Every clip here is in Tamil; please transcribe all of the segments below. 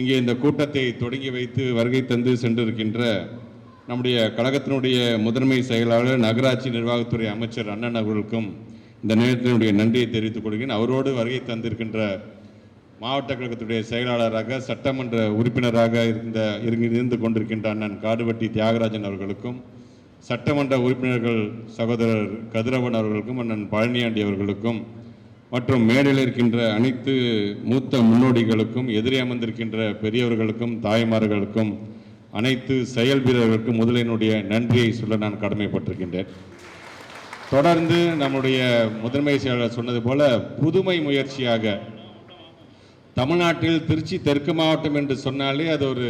இங்கே இந்த கூட்டத்தை தொடங்கி வைத்து வருகை தந்து சென்றிருக்கின்ற நம்முடைய கழகத்தினுடைய முதன்மை செயலாளர் நகராட்சி நிர்வாகத்துறை அமைச்சர் அண்ணன் அவர்களுக்கும் இந்த நேரத்தினுடைய நன்றியை தெரிவித்துக் கொள்கிறேன். அவரோடு வருகை தந்திருக்கின்ற மாவட்ட கழகத்துடைய செயலாளராக சட்டமன்ற உறுப்பினராக இருந்த இருந்து கொண்டிருக்கின்ற அண்ணன் காடுவட்டி தியாகராஜன் அவர்களுக்கும் சட்டமன்ற உறுப்பினர்கள் சகோதரர் கதிரவன் அவர்களுக்கும் அண்ணன் பழனியாண்டி அவர்களுக்கும் மற்றும் மேடையில் இருக்கின்ற அனைத்து மூத்த முன்னோடிகளுக்கும் எதிரே அமர்ந்திருக்கின்ற பெரியவர்களுக்கும் தாய்மார்களுக்கும் அனைத்து செயல் வீரர்களுக்கும் முதலினுடைய நன்றியை சொல்ல நான் கடமைப்பட்டிருக்கின்றேன். தொடர்ந்து நம்முடைய முதன்மை செயலாளர் சொன்னது போல புதுமை முயற்சியாக தமிழ்நாட்டில் திருச்சி தெற்கு மாவட்டம் என்று சொன்னாலே அது ஒரு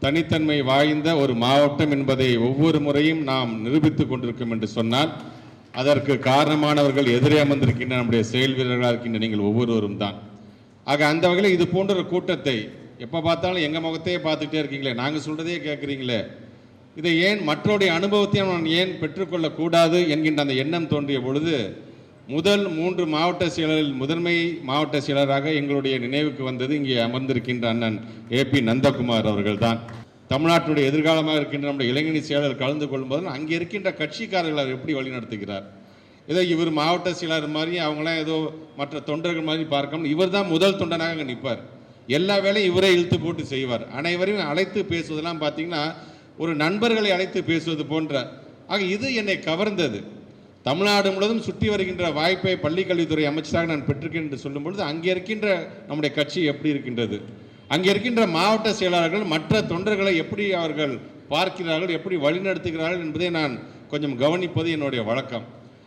தனித்தன்மை வாய்ந்த ஒரு மாவட்டம் என்பதை ஒவ்வொரு முறையும் நாம் நிரூபித்துக் கொண்டிருக்கும் என்று சொன்னால் அதற்கு காரணமானவர்கள் எதிரே அமர்ந்திருக்கின்ற நம்முடைய செயல் வீரர்களாக இருக்கின்ற நீங்கள் ஒவ்வொருவரும் தான். ஆக அந்த வகையில் இது போன்ற ஒரு கூட்டத்தை எப்போ பார்த்தாலும் எங்கள் முகத்தையே பார்த்துட்டே இருக்கீங்களே நாங்கள் சொல்கிறதே கேட்குறீங்களே இதை ஏன் மற்றவருடைய அனுபவத்தையும் நான் ஏன் பெற்றுக்கொள்ளக்கூடாது என்கின்ற அந்த எண்ணம் தோன்றிய பொழுது முதல் மூன்று மாவட்ட செயலரில் முதன்மை மாவட்ட செயலராக எங்களுடைய நினைவுக்கு வந்தது இங்கே அமர்ந்திருக்கின்ற அண்ணன் ஏபி நந்தகுமார் அவர்கள்தான். தமிழ்நாட்டினுடைய எதிர்காலமாக இருக்கின்ற நம்முடைய இளைஞணி செயலர் கலந்து கொள்ளும்போது அங்கே இருக்கின்ற கட்சிக்காரர்கள் அவர் எப்படி வழிநடத்துகிறார்? ஏதோ இவர் மாவட்ட செயலாளர் மாதிரி அவங்களாம் ஏதோ மற்ற தொண்டர்கள் மாதிரி பார்க்காம இவர் தான் முதல் தொண்டனாக அங்கே நிற்பார். எல்லா வேலையும் இவரே இழுத்து போட்டு செய்வார். அனைவரையும் அழைத்து பேசுவதெல்லாம் பார்த்தீங்கன்னா ஒரு நண்பர்களை அழைத்து பேசுவது போன்ற ஆக இது என்னை கவர்ந்தது. தமிழ்நாடு முழுவதும் சுற்றி வருகின்ற வாய்ப்பை பள்ளிக்கல்வித்துறை அமைச்சராக நான் பெற்றிருக்கேன் என்று சொல்லும் பொழுது அங்கே இருக்கின்ற நம்முடைய கட்சி எப்படி இருக்கின்றது? அங்கே இருக்கின்ற மாவட்ட செயலாளர்கள் மற்ற தொண்டர்களை எப்படி அவர்கள் பார்க்கிறார்கள் எப்படி வழிநடத்துகிறார்கள் என்பதை நான் கொஞ்சம் கவனிப்பது என்னுடைய வழக்கம்.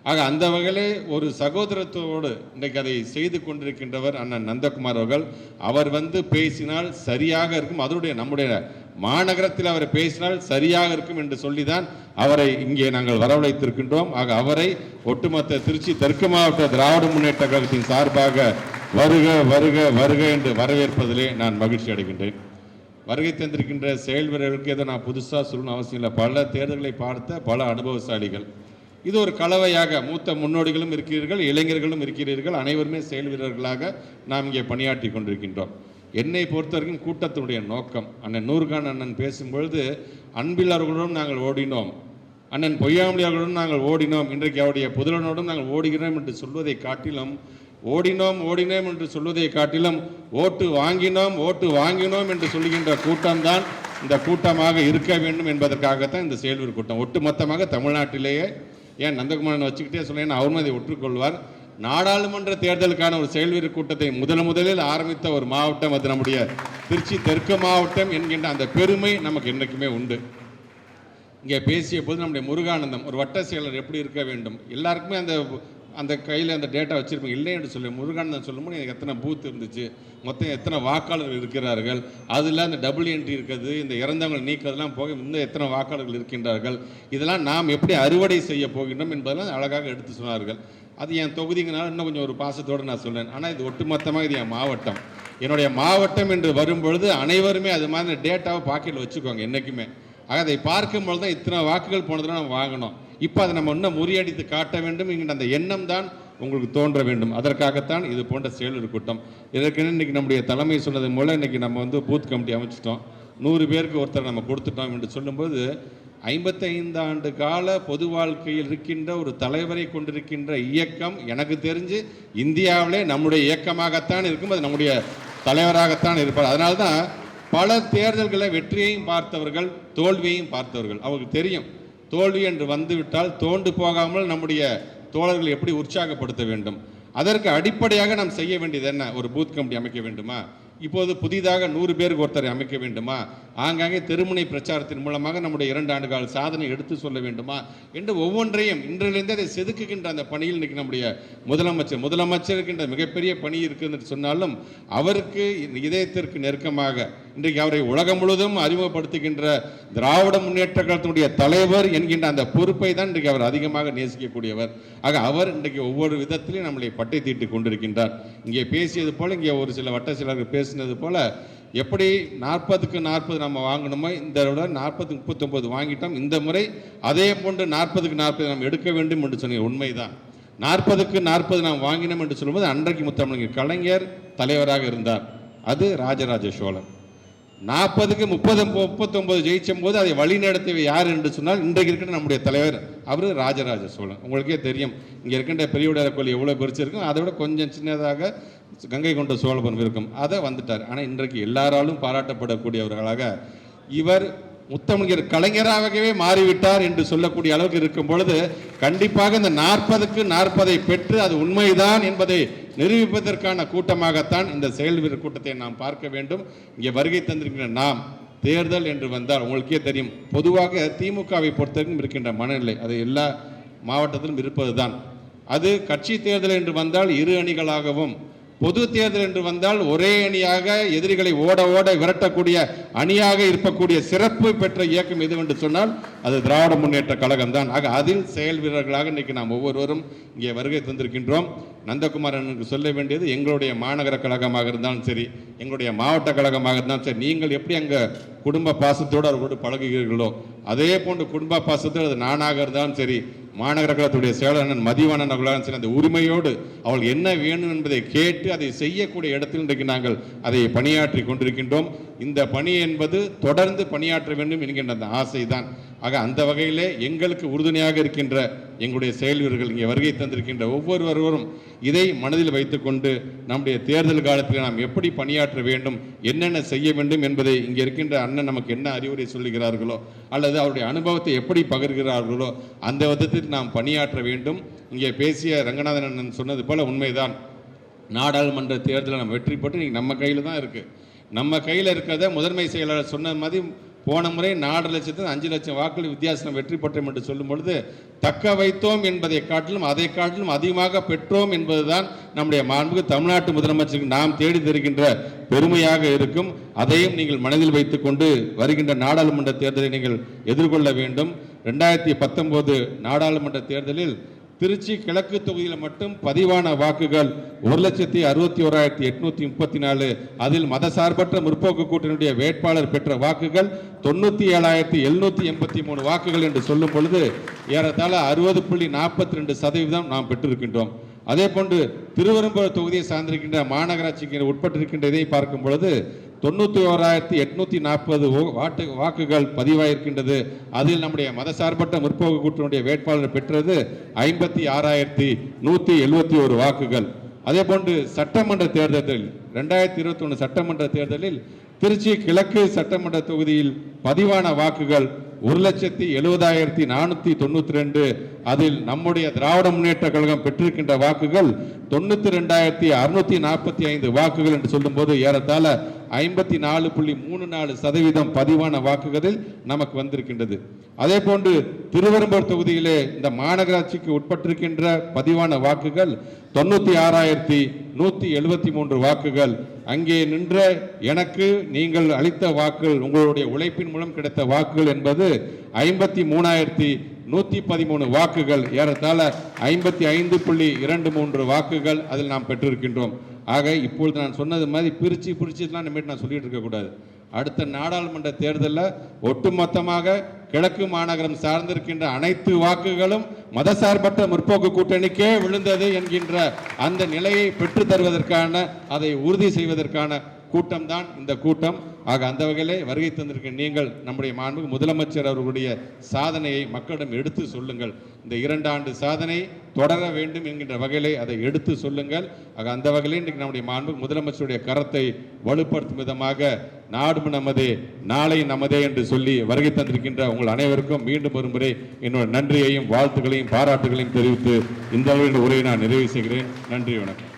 ஆக அந்த வகையிலே ஒரு சகோதரத்தோடு இன்றைக்கு அதை செய்து கொண்டிருக்கின்றவர் அண்ணன் நந்தகுமார் அவர்கள். அவர் வந்து பேசினால் சரியாக இருக்கும். அதனுடைய நம்முடைய மாநகரத்தில் அவர் பேசினால் சரியாக இருக்கும் என்று சொல்லிதான் அவரை இங்கே நாங்கள் வரவழைத்திருக்கின்றோம். ஆக அவரை ஒட்டுமொத்த திருச்சி தெற்கு மாவட்ட திராவிட முன்னேற்ற கழகத்தின் சார்பாக வருக வருக வருக என்று வரவேற்பதிலே நான் மகிழ்ச்சி அடைகின்றேன். வருகை தந்திருக்கின்ற செயல் வீரர்களுக்கு நான் புதுசாக சொல்லணும் அவசியம் இல்லை. பல தேர்தல்களை பார்த்த பல அனுபவசாலிகள். இது ஒரு கலவையாக மூத்த முன்னோடிகளும் இருக்கிறீர்கள் இளைஞர்களும் இருக்கிறீர்கள். அனைவருமே செயல் வீரர்களாக நாம் இங்கே பணியாற்றி கொண்டிருக்கின்றோம். என்னை பொறுத்தவரைக்கும் கூட்டத்தினுடைய நோக்கம் அண்ணன் நூறுகான் அண்ணன் பேசும்பொழுது அன்பில் அவர்களுடன் நாங்கள் ஓடினோம். அண்ணன் பொய்யாமொழி அவர்களுடன் நாங்கள் ஓடினோம். இன்றைக்கு அவருடைய புதலனோடும் நாங்கள் ஓடுகிறோம் என்று சொல்வதை காட்டிலும் ஓடினோம் ஓடினோம் என்று சொல்வதை காட்டிலும் ஓட்டு வாங்கினோம் ஓட்டு வாங்கினோம் என்று சொல்லுகின்ற கூட்டம்தான் இந்த கூட்டமாக இருக்க வேண்டும் என்பதற்காகத்தான் இந்த செயல்வீர் கூட்டம். ஒட்டுமொத்தமாக தமிழ்நாட்டிலேயே ஏன் நந்தகுமாரன் வச்சுக்கிட்டே சொன்னேன் அவரும் அதை ஒற்றுக்கொள்வார். நாடாளுமன்ற தேர்தலுக்கான ஒரு செயல்வீர கூட்டத்தை முதல் முதலில் ஆரம்பித்த ஒரு மாவட்டம் அது நம்முடைய திருச்சி தெற்கு மாவட்டம் என்கின்ற அந்த பெருமை நமக்கு என்றைக்குமே உண்டு. இங்கே பேசிய போது நம்முடைய முருகானந்தம் ஒரு வட்ட செயலர் எப்படி இருக்க வேண்டும்? எல்லாருக்குமே அந்த அந்த கையில் அந்த டேட்டா வச்சுருப்பீங்க இல்லை என்று சொல்லி முருகானந்தன் சொல்லும்போது எனக்கு எத்தனை பூத் இருந்துச்சு மொத்தம் எத்தனை வாக்காளர்கள் இருக்கிறார்கள் அதில் அந்த டபுள் என்ட்ரி இருக்கிறது இந்த இறந்தவங்களை நீக்கிறதுலாம் போக இன்னும் எத்தனை வாக்காளர்கள் இருக்கின்றார்கள் இதெல்லாம் நாம் எப்படி அறுவடை செய்ய போகின்றோம் என்பதெல்லாம் அழகாக எடுத்து சொன்னார்கள். அது என் தொகுதிங்கனால இன்னும் கொஞ்சம் ஒரு பாசத்தோடு நான் சொன்னேன் ஆனால் இது ஒட்டுமொத்தமாக இது என் மாவட்டம். என்னுடைய மாவட்டம் என்று வரும்பொழுது அனைவருமே அது மாதிரி டேட்டாவை பாக்கெட்டில் வச்சுக்கோங்க என்றைக்குமே ஆக அதை பார்க்கும்பொழுது தான் இத்தனை வாக்குகள் போனதில் நம்ம வாங்கணும். இப்போ அதை நம்ம இன்னும் முறியடித்து காட்ட வேண்டும் என்கிற அந்த எண்ணம் தான் உங்களுக்கு தோன்ற வேண்டும். அதற்காகத்தான் இது போன்ற செயலர் கூட்டம். இதற்கென இன்றைக்கி நம்முடைய தலைமை சொன்னது மூலம் இன்னைக்கு நம்ம வந்து பூத் கமிட்டி அமைச்சிட்டோம். நூறு பேருக்கு ஒருத்தர் நம்ம கொடுத்துட்டோம் என்று சொல்லும்போது ஐம்பத்தைந்து ஆண்டு கால பொது வாழ்க்கையில் இருக்கின்ற ஒரு தலைவரை கொண்டிருக்கின்ற இயக்கம் எனக்கு தெரிஞ்சு இந்தியாவிலே நம்முடைய இயக்கமாகத்தான் இருக்கும். அது நம்முடைய தலைவராகத்தான் இருப்பார். அதனால்தான் பல தேர்தல்களை வெற்றியையும் பார்த்தவர்கள் தோல்வியையும் பார்த்தவர்கள். அவருக்கு தெரியும். தோல்வி என்று வந்துவிட்டால் தோண்டு போகாமல் நம்முடைய தோழர்களை எப்படி உற்சாகப்படுத்த வேண்டும்? அதற்கு அடிப்படையாக நாம் செய்ய வேண்டியது என்ன? ஒரு பூத் கமிட்டி அமைக்க வேண்டுமா? இப்போது புதிதாக நூறு பேருக்கு ஒருத்தரை அமைக்க வேண்டுமா? ஆங்காங்கே தெருமுனை பிரச்சாரத்தின் மூலமாக நம்முடைய இரண்டு ஆண்டு கால சாதனை எடுத்து சொல்ல வேண்டுமா? என்று ஒவ்வொன்றையும் இன்றிலிருந்தே அதை செதுக்குகின்ற அந்த பணியில் இன்னைக்கு நம்முடைய முதலமைச்சர் முதலமைச்சருக்கின்ற மிகப்பெரிய பணி இருக்குதுன்னு சொன்னாலும் அவருக்கு இதயத்திற்கு நெருக்கமாக இன்றைக்கு அவரை உலகம் முழுவதும் அறிமுகப்படுத்துகின்ற திராவிட முன்னேற்ற கழகத்தினுடைய தலைவர் என்கின்ற அந்த பொறுப்பை தான் இன்றைக்கு அவர் அதிகமாக நேசிக்கக்கூடியவர். ஆக அவர் இன்றைக்கு ஒவ்வொரு விதத்திலையும் நம்மளை பட்டை தீட்டு கொண்டிருக்கின்றார். இங்கே பேசியது போல இங்கே ஒரு சில வட்ட சிலர்கள் பேசினது போல எப்படி நாற்பதுக்கு நாற்பது நம்ம வாங்கணுமோ இந்த விட நாற்பது முப்பத்தொம்பது வாங்கிட்டோம் இந்த முறை அதே போன்று நாற்பதுக்கு நாற்பது நாம் எடுக்க வேண்டும் என்று சொன்ன உண்மைதான். நாற்பதுக்கு நாற்பது நாம் வாங்கினோம் என்று சொல்லும்போது அன்றைக்கு முத்தமிழர் கலைஞர் தலைவராக இருந்தார். அது ராஜராஜ சோழன். நாற்பதுக்கு முப்பது முப்பத்தொம்பது ஜெயிச்சும் போது அதை வழி நடத்தியவை யார் என்று சொன்னால் இன்றைக்கு இருக்கிற நம்முடைய தலைவர் அவர் ராஜராஜ சோழன். உங்களுக்கே தெரியும் இங்கே இருக்கின்ற பெரியவுடையார் கோயில் எவ்வளோ பெருசு அதை விட கொஞ்சம் சின்னதாக கங்கை கொண்ட சோழபுரம் இருக்கும். அதை வந்துட்டார். ஆனால் இன்றைக்கு எல்லாராலும் பாராட்டப்படக்கூடியவர்களாக இவர் முத்தமிழர் கலைஞராகவே மாறிவிட்டார் என்று சொல்லக்கூடிய அளவுக்கு இருக்கும் பொழுது கண்டிப்பாக இந்த நாற்பதுக்கு நாற்பதை பெற்று அது உண்மைதான் என்பதை நிரூபிப்பதற்கான கூட்டமாகத்தான் இந்த செயல் வீரர் கூட்டத்தை நாம் பார்க்க வேண்டும். இங்கே வருகை தந்திருக்கிற நாம் தேர்தல் என்று வந்தால் உங்களுக்கே தெரியும். பொதுவாக திமுகவை பொறுத்தவரைக்கும் இருக்கின்ற மனநிலை அது எல்லா மாவட்டத்திலும் இருப்பது தான் அது கட்சி தேர்தல் என்று வந்தால் இரு அணிகளாகவும் பொது தேர்தல் என்று வந்தால் ஒரே அணியாக எதிரிகளை ஓட ஓட விரட்டக்கூடிய அணியாக இருக்கக்கூடிய சிறப்பு பெற்ற இயக்கம் எது என்று சொன்னால் அது திராவிட முன்னேற்ற கழகம் தான். ஆக அதில் செயல் வீரர்களாக இன்றைக்கு நாம் ஒவ்வொருவரும் இங்கே வருகை தந்திருக்கின்றோம். நந்தகுமார் அண்ணனுக்கு சொல்ல வேண்டியது எங்களுடைய மாநகர கழகமாக இருந்தாலும் சரி எங்களுடைய மாவட்ட கழகமாக இருந்தாலும் சரி நீங்கள் எப்படி அங்கே குடும்ப பாசத்தோடு அவர்களோடு பழகுகிறீர்களோ அதே போன்று குடும்ப பாசத்தோடு அது நானாக இருந்தாலும் சரி மாநகர கழகத்துடைய செயலாளர் மதிவாணன் அவர்களாலும் அந்த உரிமையோடு அவள் என்ன வேணும் என்பதை கேட்டு அதை செய்யக்கூடிய இடத்தில் இன்றைக்கு நாங்கள் அதை பணியாற்றி கொண்டிருக்கின்றோம். இந்த பணி என்பது தொடர்ந்து பணியாற்ற வேண்டும் என்கின்ற அந்த ஆசை தான் ஆக அந்த வகையிலே எங்களுக்கு உறுதுணையாக இருக்கின்ற எங்களுடைய செயல் வீரர்கள் இங்கே வருகை தந்திருக்கின்ற ஒவ்வொருவரும் இதை மனதில் வைத்துக்கொண்டு நம்முடைய தேர்தல் காலத்தில் நாம் எப்படி பணியாற்ற வேண்டும் என்னென்ன செய்ய வேண்டும் என்பதை இங்கே இருக்கின்ற அண்ணன் நமக்கு என்ன அறிவுரை சொல்லுகிறார்களோ அல்லது அவருடைய அனுபவத்தை எப்படி பகிர்கிறார்களோ அந்த விதத்தில் நாம் பணியாற்ற வேண்டும். இங்கே பேசிய ரங்கநாதன் அண்ணன் சொன்னது போல உண்மைதான். நாடாளுமன்ற தேர்தலில் நம்ம வெற்றி பெற்று இன்னைக்கு நம்ம கையில் தான் இருக்குது நம்ம கையில் இருக்கிறத முதன்மை செயலாளர் சொன்ன மாதிரி போன முறை நாலு லட்சத்து அஞ்சு லட்சம் வாக்குகள் வித்தியாசம் வெற்றி பெற்றோம் என்று சொல்லும் பொழுது தக்க வைத்தோம் என்பதை காட்டிலும் அதை காட்டிலும் அதிகமாக பெற்றோம் என்பதுதான் நம்முடைய மாண்புக்கு தமிழ்நாட்டு முதலமைச்சருக்கு நாம் தேடி தருகின்ற பெருமையாக இருக்கும். அதையும் நீங்கள் மனதில் வைத்துக்கொண்டு வருகின்ற நாடாளுமன்ற தேர்தலை நீங்கள் எதிர்கொள்ள வேண்டும். ரெண்டாயிரத்தி பத்தொன்பது நாடாளுமன்ற தேர்தலில் திருச்சி கிழக்கு தொகுதியில் மட்டும் பதிவான வாக்குகள் ஒரு லட்சத்தி அறுபத்தி ஓராயிரத்தி எட்நூத்தி முப்பத்தி நாலு. அதில் மதசார்பற்ற முற்போக்கு கூட்டணியுடைய வேட்பாளர் பெற்ற வாக்குகள் தொண்ணூத்தி ஏழாயிரத்தி எழுநூத்தி எண்பத்தி மூணு வாக்குகள் என்று சொல்லும் பொழுது ஏறத்தாழ அறுபது புள்ளி நாற்பத்தி ரெண்டு சதவீதம் நாம் பெற்றிருக்கின்றோம். அதே போன்று திருவெரும்புவர் தொகுதியை சார்ந்திருக்கின்ற மாநகராட்சிக்கு உட்பட்டிருக்கின்ற இதை பார்க்கும் பொழுது தொண்ணூற்றி ஓராயிரத்தி எட்நூற்றி நாற்பது வாட்டு வாக்குகள் பதிவாயிருக்கின்றது. அதில் நம்முடைய மதசார்பற்ற முற்போக்கு கூட்டணியுடைய வேட்பாளர் பெற்றது ஐம்பத்தி ஆறாயிரத்தி நூற்றி எழுபத்தி ஒரு வாக்குகள். அதே போன்று சட்டமன்ற தேர்தலில் ரெண்டாயிரத்தி இருபத்தி ஒன்று சட்டமன்ற தேர்தலில் திருச்சி கிழக்கு சட்டமன்ற தொகுதியில் பதிவான வாக்குகள் ஒரு லட்சத்தி எழுபதாயிரத்தி நானூற்றி தொண்ணூற்றி ரெண்டு. அதில் நம்முடைய திராவிட முன்னேற்ற கழகம் பெற்றிருக்கின்ற வாக்குகள் தொண்ணூற்றி ரெண்டாயிரத்தி அறுநூற்றி நாற்பத்தி ஐந்து வாக்குகள் என்று சொல்லும்போது ஏறத்தாழ ஐம்பத்தி நாலு புள்ளி மூணு நாலு சதவீதம் பதிவான வாக்குகளில் நமக்கு வந்திருக்கின்றது. அதே போன்று திருவெரும்பூர் தொகுதியிலே இந்த மாநகராட்சிக்கு உட்பட்டிருக்கின்ற பதிவான வாக்குகள் தொண்ணூற்றி ஆறாயிரத்தி நூற்றி எழுபத்தி மூன்று வாக்குகள். அங்கே நின்ற எனக்கு நீங்கள் அளித்த வாக்குகள் உங்களுடைய உழைப்பின் மூலம் கிடைத்த வாக்குகள் என்பது ஐம்பத்தி மூணாயிரத்தி நூற்றி பதிமூணு வாக்குகள் ஏறத்தாழ ஐம்பத்தி ஐந்து புள்ளி இரண்டு மூன்று வாக்குகள் அதில் நாம் பெற்றிருக்கின்றோம். ஆக இப்பொழுது நான் சொன்னது மாதிரி பிரித்து பிரிச்சுலாம் இனிமேட்டு நான் சொல்லிட்டு இருக்கக்கூடாது அடுத்த நாடாளுமன்ற தேர்தலில் ஒட்டுமொத்தமாக கிழக்கு மாநகரம் சார்ந்திருக்கின்ற அனைத்து வாக்குகளும் மதசார்பற்ற முற்போக்கு கூட்டணிக்கே விழுந்தது என்கின்ற அந்த நிலையை பெற்று தருவதற்கான அதை உறுதி செய்வதற்கான கூட்டம்தான் இந்த கூட்டம். ஆக அந்த வகையிலே வருகை தந்திருக்க நீங்கள் நம்முடைய மாண்புக்கு முதலமைச்சர் அவர்களுடைய சாதனையை மக்களிடம் எடுத்து சொல்லுங்கள். இந்த இரண்டு ஆண்டு சாதனை தொடர வேண்டும் என்கின்ற வகையிலே அதை எடுத்து சொல்லுங்கள். ஆக அந்த வகையிலே இன்றைக்கு நம்முடைய மாண்புக்கு முதலமைச்சருடைய கரத்தை வலுப்படுத்தும் விதமாக நாடும் நமதே நாளை நமதே என்று சொல்லி வருகை தந்திருக்கின்ற உங்கள் அனைவருக்கும் மீண்டும் ஒரு முறை என்னோட நன்றியையும் வாழ்த்துக்களையும் பாராட்டுகளையும் தெரிவித்து இந்த உரையை நான் நிறைவு செய்கிறேன். நன்றி வணக்கம்.